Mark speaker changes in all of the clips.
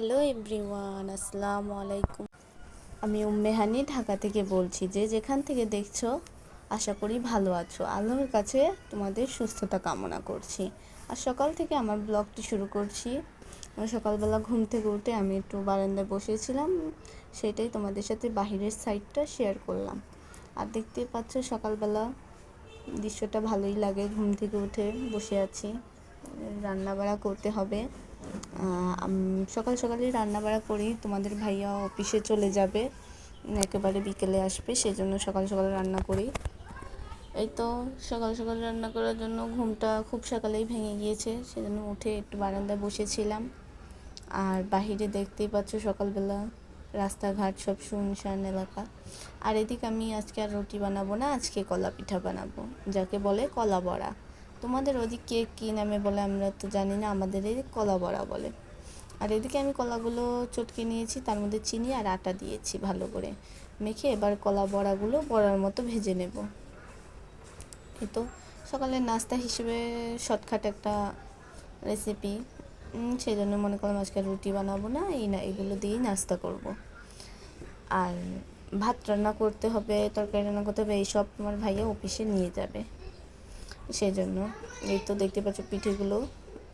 Speaker 1: Hello everyone, আসসালামু আলাইকুম। আমি উম্মেহানি ঢাকা থেকে বলছি যে যেখান থেকে দেখছ, আশা করি ভালো আছো। আল্লাহর কাছে তোমাদের সুস্থতা কামনা করছি। আর সকাল থেকে আমার ব্লগটি শুরু করছি। সকালবেলা ঘুম থেকে উঠে আমি একটু বারান্দায় বসেছিলাম, সেটাই তোমাদের সাথে বাহিরের সাইডটা শেয়ার করলাম। আর দেখতে পাচ্ছ সকালবেলা দৃশ্যটা ভালোই লাগে, ঘুম থেকে উঠে বসে আছি। রান্না বাড়া করতে হবে। সকাল সকালই রান্না বাড়া করি। তোমাদের ভাইয়া অফিসে চলে যাবে, একেবারে বিকেলে আসবে সেই জন্য সকাল সকাল রান্না করি। এই তো সকাল সকাল রান্না করার জন্য ঘুমটা খুব সকালেই ভেঙে গিয়েছে, সেজন্য উঠে একটু বারান্দায় বসেছিলাম। আর বাহিরে দেখতেই পাচ্ছ সকালবেলা রাস্তাঘাট, সব শুনশান এলাকা। আর এদিকে আমি আজকে আর রুটি বানাবো না, আজকে কলা পিঠা বানাবো, যাকে বলে কলা বড়া। তোমাদের ওদিকে কী নামে বলে আমরা তো জানি না, আমাদের এই কলা বড়া বলে। আর এদিকে আমি কলাগুলো চটকে নিয়েছি, তার মধ্যে চিনি আর আটা দিয়েছি ভালো করে। মেখে এবার কলা বড়াগুলো বড়ার মতো ভেজে নেব। এই তো, সকালের নাস্তা হিসেবে শর্টকাট একটা রেসিপি সেই জন্য মনে করলাম আজকে রুটি বানাবো না, এই না, এগুলো দিয়েই নাস্তা করব। আর ভাত রান্না করতে হবে, তরকারি রান্না করতে হবে, এইসব তোমার ভাইয়া অফিসে নিয়ে যাবে। সেই জন্য এই তো দেখতে পাচ্ছ পিঠেগুলো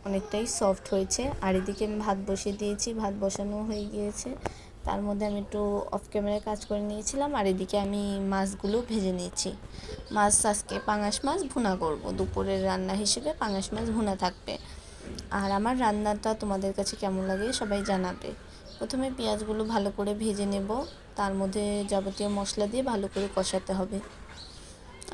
Speaker 1: অনেকটাই সফট হয়েছে। আর এদিকে আমি ভাত বসিয়ে দিয়েছি, ভাত বসানো হয়ে গিয়েছে। তার মধ্যে আমি একটু অফ ক্যামেরায় কাজ করে নিয়েছিলাম। আর এদিকে আমি মাছগুলো ভেজে নিয়েছি। মাছ আজকে পাঙাশ মাছ ভুনা করব। দুপুরের রান্না হিসেবে পাঙাশ মাছ ভুনা থাকবে। আর আমার রান্নাটা তোমাদের কাছে কেমন লাগে সবাই জানাবে। প্রথমে পেঁয়াজগুলো ভালো করে ভেজে নেব। তার মধ্যে যাবতীয় মশলা দিয়ে ভালো করে কষাতে হবে।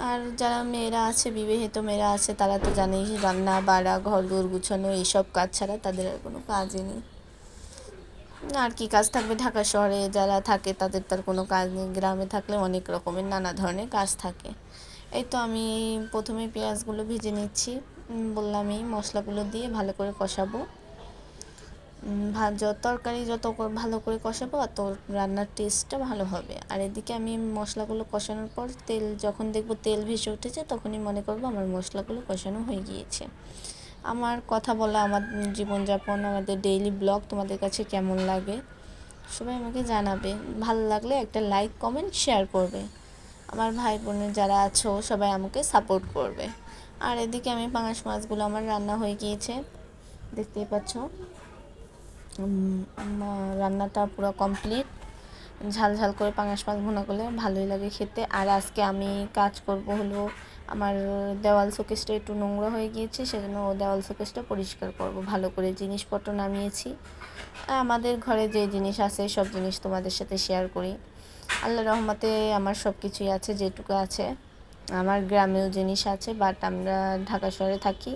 Speaker 1: আর যারা মেয়েরা আছে, বিবাহিত মেয়েরা আছে, তারা তো জানেই রান্না, বাড়া, ঘর দোর গুছানো, এইসব কাজ ছাড়া তাদের আর কোনো কাজই নেই। আর কি কাজ থাকবে ঢাকা শহরে? যারা থাকে তাদের তার কোনো কাজ নেই। গ্রামে থাকলে অনেক রকমের নানা ধরনের কাজ থাকে। এই তো আমি প্রথমে পেঁয়াজগুলো ভেজে নিচ্ছি। বললামই মশলাগুলো দিয়ে ভালো করে কষাবো। ভাত তরকারি যত ভালো করে কষাবো অত রান্নার টেস্টটা ভালো হবে। আর এদিকে আমি মশলাগুলো কষানোর পর তেল, যখন দেখব তেল ভেসে উঠেছে তখনই মনে করব আমার মশলাগুলো কষানো হয়ে গিয়েছে। আমার কথা বলা, আমার জীবনযাপন, আমাদের ডেইলি ব্লগ তোমাদের কাছে কেমন লাগে সবাই আমাকে জানাবে। ভালো লাগলে একটা লাইক কমেন্ট শেয়ার করবে। আমার ভাই বোনের যারা আছো সবাই আমাকে সাপোর্ট করবে। আর এদিকে আমি পাঙাশ মাছগুলো আমার রান্না হয়ে গিয়েছে। দেখতেই পাচ্ছ? রান্নাটা পুরো কমপ্লিট ঝাল ঝাল করে পাঙাশ মাছ ভুনা করলে ভালোই লাগে খেতে। আর আজকে আমি কাজ করব হলো আমার দেওয়াল শোকেসটা একটু নোংরা হয়ে গিয়েছে, সেজন্য ও দেওয়াল শোকেসটা পরিষ্কার করব। ভালো করে জিনিসপত্র নামিয়েছি। আমাদের ঘরে যে জিনিস আছে, সব জিনিস তোমাদের সাথে শেয়ার করি। আল্লাহ রহমতে আমার সব কিছুই আছে, যেটুকু আছে। আমার গ্রামেও জিনিস আছে বাট আমরা ঢাকা শহরে থাকি।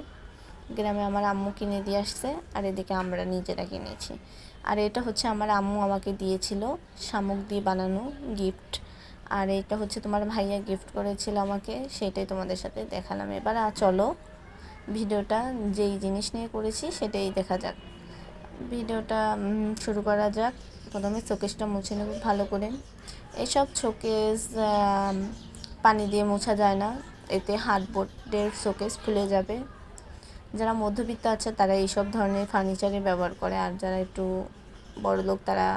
Speaker 1: গ্রামে আমার আম্মু কিনে দিয়ে আসছে, আর এদিকে আমরা নিজেরা কিনেছি। আর এটা হচ্ছে আমার আম্মু আমাকে দিয়েছিল শামুক দিয়ে বানানো গিফট আর এটা হচ্ছে তোমার ভাইয়া গিফট করেছিল আমাকে, সেটাই তোমাদের সাথে দেখালাম। এবার আর চলো ভিডিওটা যেই জিনিস নিয়ে করেছি সেটাই দেখা যাক। ভিডিওটা শুরু করা যাক। প্রথমে শোকেসটা মুছে নেব ভালো করে। এসব শোকেস পানি দিয়ে মোছা যায় না। এতে হার্ডবোর্ডের শোকেস ফুলে যাবে। যারা মধ্যবিত্ত আছে, তারা এইসব ধরনের ফার্নিচারে ব্যবহার করে। আর যারা একটু বড় লোক তারা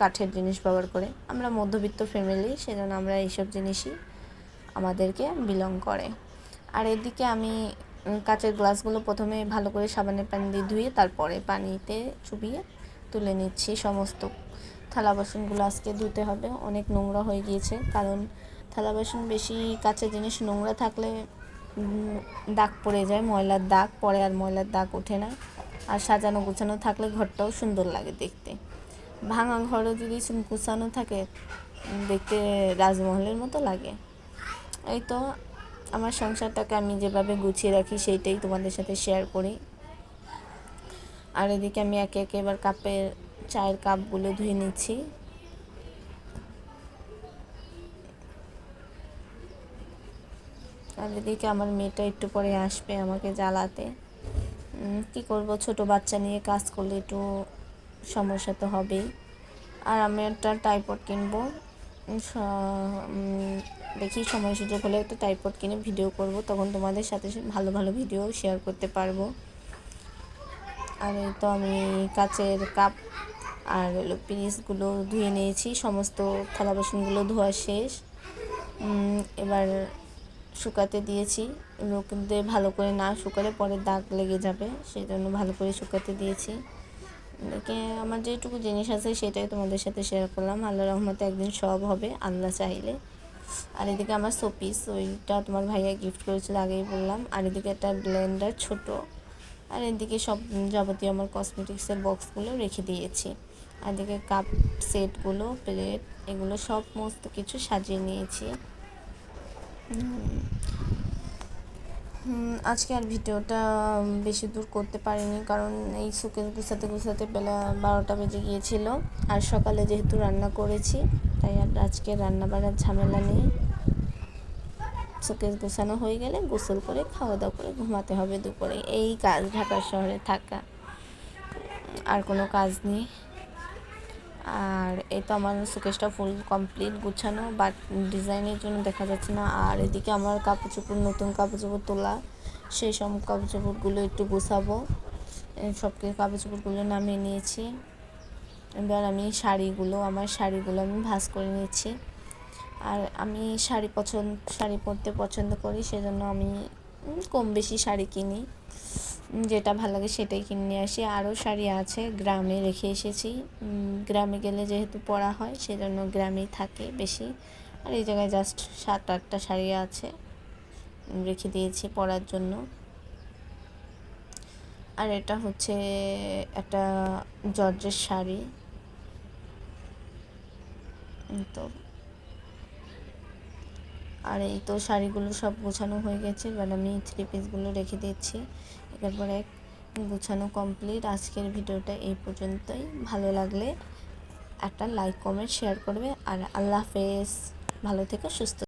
Speaker 1: কাঠের জিনিস ব্যবহার করে। আমরা মধ্যবিত্ত ফ্যামিলি সেজন্য আমরা এইসব জিনিসই আমাদেরকে বিলং করে। আর এদিকে আমি কাচের গ্লাসগুলো প্রথমে ভালো করে সাবানের পানি দিয়ে ধুয়ে, তারপরে পানিতে চুবিয়ে তুলে নিচ্ছি সমস্ত। থালা বাসনগুলো আজকে ধুতে হবে। অনেক নোংরা হয়ে গিয়েছে, কারণ থালা বাসন বেশি কাচের জিনিস নোংরা থাকলে দাগ পড়ে যায়, ময়লার দাগ পরে আর ময়লার দাগ ওঠে না। আর সাজানো গোছানো থাকলে ঘরটাও সুন্দর লাগে দেখতে। ভাঙা ঘরও যদি গুছানো থাকে দেখতে রাজমহলের মতো লাগে। এই তো, আমার সংসারটাকে আমি যেভাবে গুছিয়ে রাখি, সেইটাই তোমাদের সাথে শেয়ার করি। আর এদিকে আমি একে একে এবার কাপের চায়ের কাপগুলো ধুয়ে নিচ্ছি। আর এদিকে আমার মেয়েটা একটু পরে আসবে আমাকে জ্বালাতে। কি করব? ছোট বাচ্চা নিয়ে কাজ করলে একটু সমস্যা তো হবেই। আর আমি একটা টাইপড কিনবো। দেখি সময় সুযোগ হলে একটা টাইপড কিনে ভিডিও করব। তখন তোমাদের সাথে ভালো ভালো ভিডিও শেয়ার করতে পারব। আর এই তো আমি কাচের কাপ আর হলো পিরিচগুলো ধুয়ে নিয়েছি। সমস্ত থালা বাসনগুলো ধোয়া শেষ। এবার শুকাতে দিয়েছি। এগুলো কিন্তু ভালো করে না শুকালে পরে দাগ লেগে যাবে সেই জন্য ভালো করে শুকাতে দিয়েছি। এদিকে আমার যেটুকু জিনিস আছে সেটাই তোমাদের সাথে শেয়ার করলাম। আল্লাহ রহমতে একদিন সব হবে, আল্লাহ চাইলে। আর এদিকে আমার শোপিস, ওইটা তোমার ভাইয়া গিফট করেছিল, আগেই বললাম। আর এদিকে একটা ব্লেন্ডার ছোট। আর এদিকে সব যাবতীয় আমার কসমেটিক্সের বক্সগুলো রেখে দিয়েছি। আর এদিকে কাপ সেটগুলো প্লেট এগুলো সমস্ত কিছু সাজিয়ে নিয়েছি। আজকে আর ভিডিওটা বেশি দূর করতে পারিনি কারণ এই সুকেস গুছাতে গুছাতে বেলা বারোটা বেজে গিয়েছিল। আর সকালে যেহেতু রান্না করেছি, তাই আর আজকে রান্না বাড়ার ঝামেলা নেই। সুকেস গোছানো হয়ে গেলে গোসল করে খাওয়া দাওয়া করে ঘুমাতে হবে দুপুরে। এই কাজ ঢাকা শহরে থাকা। আর কোনো কাজ নেই। আর এই তো আমার সুকেশটা ফুল কমপ্লিট গুছানো বাট ডিজাইনের জন্য দেখা যাচ্ছে না। আর এদিকে আমার কাপড় চোপড় নতুন কাপড় চোপড় তোলা, সেই সব কাপড় চোপড়গুলো একটু গুছাবো। সব কাপড় চোপড়গুলো নামিয়ে নিয়েছি। এবার আমি শাড়িগুলো, আমার শাড়িগুলো আমি ভাঁজ করে নিয়েছি আর আমি শাড়ি পছন্দ শাড়ি পরতে পছন্দ করি, সেজন্য আমি কম বেশি শাড়ি কিনি। যেটা ভালো লাগে সেটাই কিনে নিয়ে আসি। আরও শাড়ি আছে, গ্রামে রেখে এসেছি। গ্রামে গেলে যেহেতু পরা হয়, সেজন্য গ্রামেই থাকে বেশি। আর এই জায়গায় জাস্ট সাত আটটা শাড়ি আছে, রেখে দিয়েছি পরার জন্য। আর এটা হচ্ছে একটা জর্জের শাড়ি। তো। আর এই তো শাড়িগুলো সব গোছানো হয়ে গেছে, এবার আমি থ্রি পিসগুলো রেখে দিচ্ছি। একের পরে এক গোছানো কমপ্লিট আজকের ভিডিওটা এই পর্যন্তই। ভালো লাগলে একটা লাইক কমেন্ট শেয়ার করবে। আর আল্লাহ হাফেজ। ভালো থেকে, সুস্থ